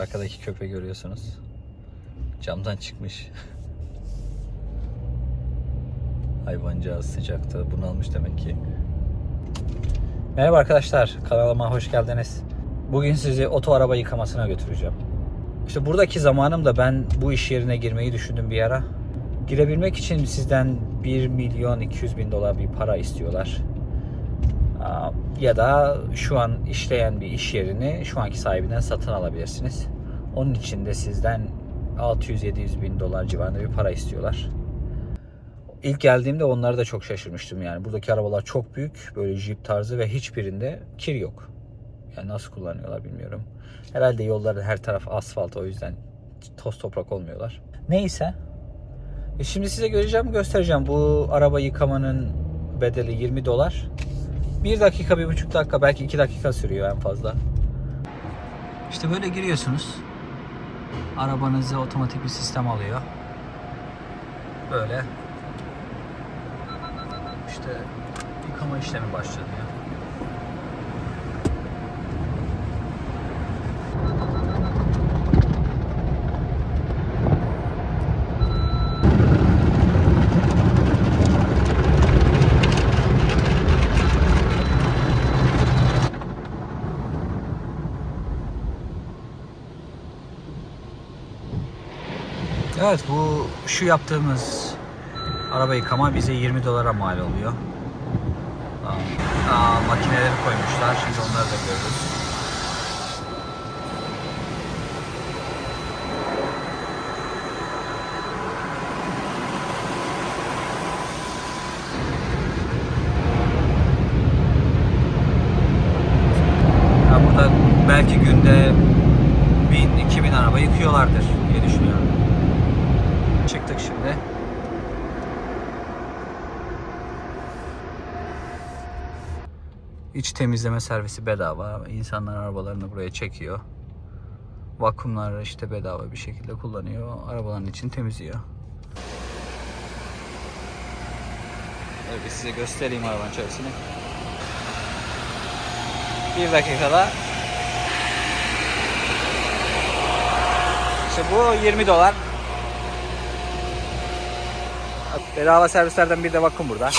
Arkadaki köpeği görüyorsunuz. Camdan çıkmış. Hayvancağız sıcakta bunalmış demek ki. Merhaba arkadaşlar, kanalıma hoş geldiniz. Bugün sizi oto araba yıkamasına götüreceğim. İşte buradaki zamanım da ben bu iş yerine girmeyi düşündüm bir ara. Girebilmek için sizden 1 milyon 200 bin dolar bir para istiyorlar. Ya da şu an işleyen bir iş yerini şu anki sahibinden satın alabilirsiniz. Onun için de sizden 600-700 bin dolar civarında bir para istiyorlar. İlk geldiğimde onları da çok şaşırmıştım yani. Buradaki arabalar çok büyük, böyle jeep tarzı ve hiçbirinde kir yok. Yani nasıl kullanıyorlar bilmiyorum. Herhalde yolları her taraf asfalt o yüzden toz toprak olmuyorlar. Neyse. E şimdi size göreceğim, göstereceğim. Bu araba yıkamanın bedeli 20 dolar. Bir dakika, bir buçuk dakika, belki iki dakika sürüyor en fazla. İşte böyle giriyorsunuz. Arabanızı otomatik bir sistem alıyor. Böyle. İşte yıkama işlemi başlanıyor. Evet bu şu yaptığımız araba yıkama bize 20 dolara mal oluyor. Aa, aa, makineleri koymuşlar. Şimdi onları da görürüz. Ya burada belki günde 1000-2000 araba yıkıyorlardır diye düşünüyorum. Şimdi. İç temizleme servisi bedava. İnsanlar arabalarını buraya çekiyor. Vakumlar işte bedava bir şekilde kullanıyor. Arabaların için temizliyor. Evet size göstereyim arabanın içerisini. Bir dakikada İşte bu 20 dolar. Bedava servislerden bir de vakum burada.